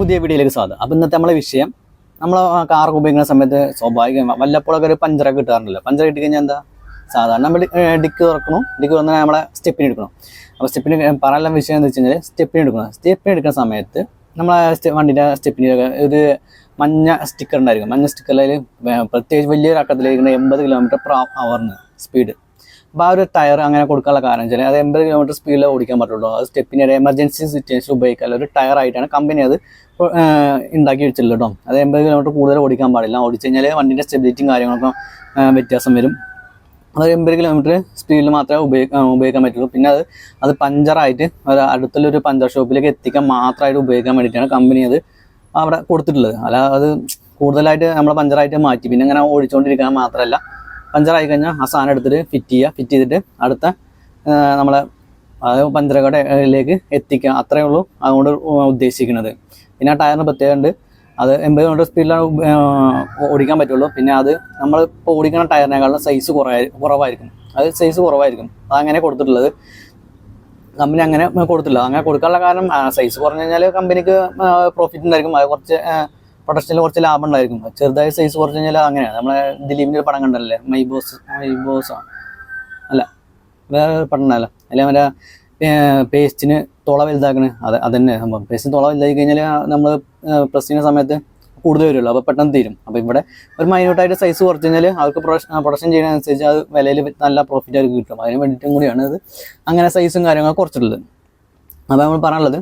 പുതിയ വീഡിയോയിലേക്ക് സ്വാഗതം. അപ്പം ഇന്നത്തെ നമ്മളെ വിഷയം നമ്മൾ കാർ ഉപയോഗിക്കുന്ന സമയത്ത് സ്വാഭാവികം വല്ലപ്പോഴൊക്കെ ഒരു പഞ്ചറൊക്കെ കിട്ടാറുണ്ടല്ലോ. പഞ്ചർ കിട്ടി കഴിഞ്ഞാൽ എന്താ? സാധാരണ നമ്മൾ ഡിക്ക് തുറക്കണം. ഡിക്ക് തുറന്നാൽ നമ്മളെ സ്റ്റെപ്പിന് എടുക്കണം. അപ്പോൾ സ്റ്റെപ്പിന് പറയാനുള്ള വിഷയം എന്ന് വെച്ച് കഴിഞ്ഞാൽ സ്റ്റെപ്പിന് എടുക്കണം. സ്റ്റെപ്പിന് എടുക്കുന്ന സമയത്ത് നമ്മളെ വണ്ടിന്റെ സ്റ്റെപ്പിന് ഒരു മഞ്ഞ സ്റ്റിക്കർ ഉണ്ടായിരിക്കും. മഞ്ഞ സ്റ്റിക്കറിൽ പ്രത്യേകിച്ച് വലിയൊരു അക്കത്തിലേക്ക് എൺപത് കിലോമീറ്റർ പെർ അവറിന് സ്പീഡ്. അപ്പോൾ ആ ഒരു ടയർ അങ്ങനെ കൊടുക്കാനുള്ള കാരണം വെച്ചാൽ അത് എൺപത് കിലോമീറ്റർ സ്പീഡിൽ ഓടിക്കാൻ പറ്റുള്ളൂ. അത് സ്റ്റെപ്പിനിടെ എമർജൻസി സിറ്റുവേഷൻ ഉപയോഗിക്കാൻ ഒരു ടയർ ആയിട്ടാണ് കമ്പനി അത് ഉണ്ടാക്കി വെച്ചിട്ടുള്ളത് കേട്ടോ. അത് എൺപത് കിലോമീറ്റർ കൂടുതൽ ഓടിക്കാൻ പാടില്ല. ഓടിച്ചു കഴിഞ്ഞാൽ വണ്ടിന്റെ സ്റ്റെബിലിറ്റിയും കാര്യങ്ങളൊക്കെ വ്യത്യാസം വരും. അത് എൺപത് കിലോമീറ്റർ സ്പീഡിൽ മാത്രമേ ഉപയോഗിക്കാൻ ഉപയോഗിക്കാൻ പറ്റുള്ളൂ. പിന്നെ അത് അത് പഞ്ചറായിട്ട് ഒരു അടുത്തുള്ളൊരു പഞ്ചർ ഷോപ്പിലേക്ക് എത്തിക്കാൻ മാത്രമായിട്ട് ഉപയോഗിക്കാൻ വേണ്ടിയിട്ടാണ് കമ്പനി അത് അവിടെ കൊടുത്തിട്ടുള്ളത്. അല്ല അത് കൂടുതലായിട്ട് നമ്മൾ പഞ്ചറായിട്ട് മാറ്റി. പിന്നെ അങ്ങനെ ഓടിച്ചുകൊണ്ടിരിക്കാൻ മാത്രമല്ല. പഞ്ചറായി കഴിഞ്ഞാൽ ആ സാധനം എടുത്തിട്ട് ഫിറ്റ് ചെയ്യുക. ഫിറ്റ് ചെയ്തിട്ട് അടുത്ത നമ്മളെ പഞ്ചറകടയിലേക്ക് എത്തിക്കുക. അത്രയേ ഉള്ളൂ അതുകൊണ്ട് ഉദ്ദേശിക്കുന്നത്. പിന്നെ ആ ടയറിന് പ്രത്യേകമുണ്ട് അത് എൺപത് കിലോമീറ്റർ സ്പീഡിലാണ് ഓടിക്കാൻ പറ്റുള്ളൂ. പിന്നെ അത് നമ്മൾ ഇപ്പോൾ ഓടിക്കുന്ന ടയറിനേക്കാളും സൈസ് കുറവായി കുറവായിരിക്കും. അത് സൈസ് കുറവായിരിക്കും. അതങ്ങനെ കൊടുത്തിട്ടുള്ളത്. കമ്പനി അങ്ങനെ കൊടുത്തില്ല അങ്ങനെ കൊടുക്കാനുള്ള കാരണം സൈസ് കുറഞ്ഞു കഴിഞ്ഞാൽ കമ്പനിക്ക് പ്രോഫിറ്റ് ഉണ്ടായിരിക്കും. അത് കുറച്ച് പ്രൊഡക്ഷനിൽ കുറച്ച് ലാഭം ഉണ്ടായിരിക്കും. ചെറുതായ സൈസ് കുറച്ച് കഴിഞ്ഞാൽ അങ്ങനെയാണ് നമ്മളെ ദിലീപിന്റെ ഒരു പടം കണ്ടല്ലേ? മൈ ബോസ് മൈ ബോസ് അല്ല വേറെ പടം ഉണ്ടല്ലോ അല്ലെ മറ്റേ പേസ്റ്റിന് തുള വലുതാക്കണേ. അത് അതന്നെ സംഭവം. പേസ്റ്റിന് തുള വലുതാക്കി കഴിഞ്ഞാൽ നമ്മൾ പ്രസ് ചെയ്യുന്ന സമയത്ത് കൂടുതൽ വരുമല്ലോ അപ്പോൾ പെട്ടെന്ന് തീരും. അപ്പോൾ ഇവിടെ ഒരു മൈന്യൂട്ടായിട്ട് സൈസ് കുറച്ച് കഴിഞ്ഞാൽ അവർക്ക് പ്രൊഡക്ഷൻ ചെയ്യുന്നതനുസരിച്ച് അത് വിലയിൽ നല്ല പ്രോഫിറ്റ് അവർക്ക് കിട്ടും. അതിന് വേണ്ടിയിട്ടും കൂടിയാണ് ഇത്. അങ്ങനെ സൈസും കാര്യങ്ങളൊക്കെ കുറച്ചിട്ടുള്ളത്. അപ്പോൾ നമ്മൾ പറയാനുള്ളത്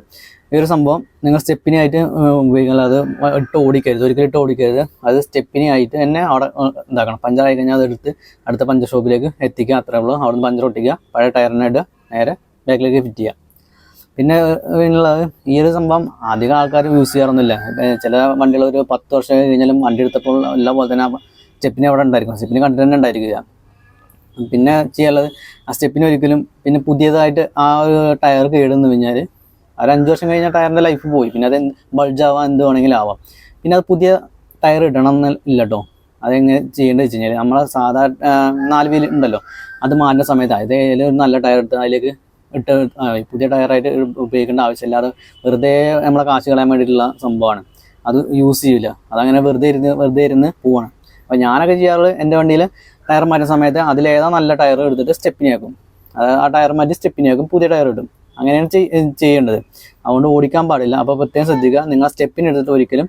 ഈ ഒരു സംഭവം നിങ്ങൾ സ്റ്റെപ്പിനെ ആയിട്ട് ഉപയോഗിക്കണം അത് ഇട്ട് ഓടിക്കരുത്. ഒരിക്കലും ഇട്ട് ഓടിക്കരുത്. അത് സ്റ്റെപ്പിനെ ആയിട്ട് തന്നെ അവിടെ ഇതാക്കണം. പഞ്ചറായി കഴിഞ്ഞാൽ അതെടുത്ത് അടുത്ത പഞ്ചർ ഷോപ്പിലേക്ക് എത്തിക്കുക. അത്രേ ഉള്ളൂ. അവിടെ നിന്ന് പഞ്ചർ ഒട്ടിക്കുക പഴയ ടയറിനെ ഇടുക. നേരെ ബാക്കിലേക്ക് ഫിറ്റ് ചെയ്യുക. പിന്നെ ഉള്ളത് ഈ ഒരു സംഭവം അധികം ആൾക്കാർ യൂസ് ചെയ്യാറൊന്നുമില്ല. ചില വണ്ടികൾ ഒരു പത്ത് വർഷം കഴിഞ്ഞാലും വണ്ടി എടുത്തപ്പോൾ എല്ലാ പോലെ തന്നെ സ്റ്റെപ്പിനെ അവിടെ ഉണ്ടായിരിക്കും. സ്റ്റെപ്പിനെ കണ്ടിട്ട് തന്നെ ഉണ്ടായിരിക്കുക. പിന്നെ ചെയ്യാനുള്ളത് ആ സ്റ്റെപ്പിന് ഒരിക്കലും പിന്നെ പുതിയതായിട്ട് ആ ഒരു ടയർ കേടുന്നു കഴിഞ്ഞാൽ ഒരു അഞ്ച് വർഷം കഴിഞ്ഞാൽ ടയറിന്റെ ലൈഫ് പോയി. പിന്നെ അത് ബൾജാവാം എന്ത് വേണമെങ്കിലും ആവാം. പിന്നെ അത് പുതിയ ടയർ ഇടണം എന്ന് ഇല്ല കേട്ടോ അതെങ്ങനെ ചെയ്യേണ്ടത് വെച്ച് കഴിഞ്ഞാൽ നമ്മളെ സാധാ നാല് വീൽ ഉണ്ടല്ലോ. അത് മാറ്റുന്ന സമയത്ത് ഏതെങ്കിലും ഒരു നല്ല ടയർ എടുത്ത് അതിലേക്ക് ഇട്ട് പുതിയ ടയറായിട്ട് ഉപയോഗിക്കേണ്ട ആവശ്യമില്ലാതെ വെറുതെ നമ്മളെ കാശ് കളയാൻ വേണ്ടിയിട്ടുള്ള സംഭവമാണ്. അത് യൂസ് ചെയ്യില്ല അതങ്ങനെ വെറുതെ ഇരുന്ന് വെറുതെ ഇരുന്ന് പോവാണ്. അപ്പോൾ ഞാനൊക്കെ ചെയ്യാറുള്ളത് എന്റെ വണ്ടിയിൽ ടയർ മാറ്റുന്ന സമയത്ത് അതിലേതാ നല്ല ടയർ എടുത്തിട്ട് സ്റ്റെപ്പിനി ആക്കും ആ ടയർ മാറ്റി സ്റ്റെപ്പിനി ആക്കും പുതിയ ടയർ ഇടും. അങ്ങനെയാണ് ചെയ്യേണ്ടത്. അതുകൊണ്ട് ഓടിക്കാൻ പാടില്ല. അപ്പോൾ പ്രത്യേകം ശ്രദ്ധിക്കുക. നിങ്ങൾ സ്റ്റെപ്പിന് എടുത്തിട്ട് ഒരിക്കലും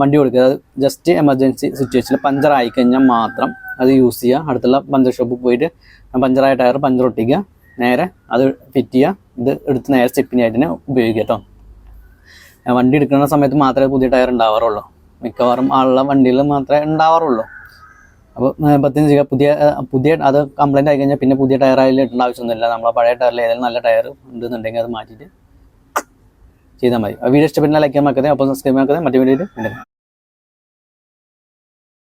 വണ്ടി കൊടുക്കുക അത് ജസ്റ്റ് എമർജൻസി സിറ്റുവേഷനിൽ പഞ്ചർ ആയി കഴിഞ്ഞാൽ മാത്രം അത് യൂസ് ചെയ്യുക. അടുത്തുള്ള പഞ്ചർ ഷോപ്പിൽ പോയിട്ട് പഞ്ചറായ ടയർ പഞ്ചർ ഒട്ടിക്കുക. നേരെ അത് ഫിറ്റ് ചെയ്യുക. ഇത് എടുത്ത് നേരെ സ്റ്റെപ്പിനി ആയിട്ട് തന്നെ ഉപയോഗിക്കുക കേട്ടോ. വണ്ടി എടുക്കുന്ന സമയത്ത് മാത്രമേ പുതിയ ടയർ ഉണ്ടാവാറുള്ളൂ. മിക്കവാറും ആളുള്ള വണ്ടിയിൽ മാത്രമേ ഉണ്ടാവാറുള്ളൂ. അപ്പോൾ പ്രത്യേകം ചെയ്യുക പുതിയ പുതിയ അത് കംപ്ലൈന്റ് ആയി കഴിഞ്ഞാൽ പിന്നെ പുതിയ ടയർ ആയാലും ഇടേണ്ട ആവശ്യമൊന്നുമില്ല. നമ്മളെ പഴയ ടയറിൽ ഏതെങ്കിലും നല്ല ടയർ ഉണ്ടെന്നുണ്ടെങ്കിൽ അത് മാറ്റിയിട്ട് ചെയ്താൽ മതി. വീഡിയോ ഇഷ്ടപ്പെട്ടാൽ ലൈക്ക് ചെയ്യാൻ മറക്കരുത്. അപ്പോൾ സബ്സ്ക്രൈബ് ചെയ്യാൻ മറ്റേ വീഡിയോയിൽ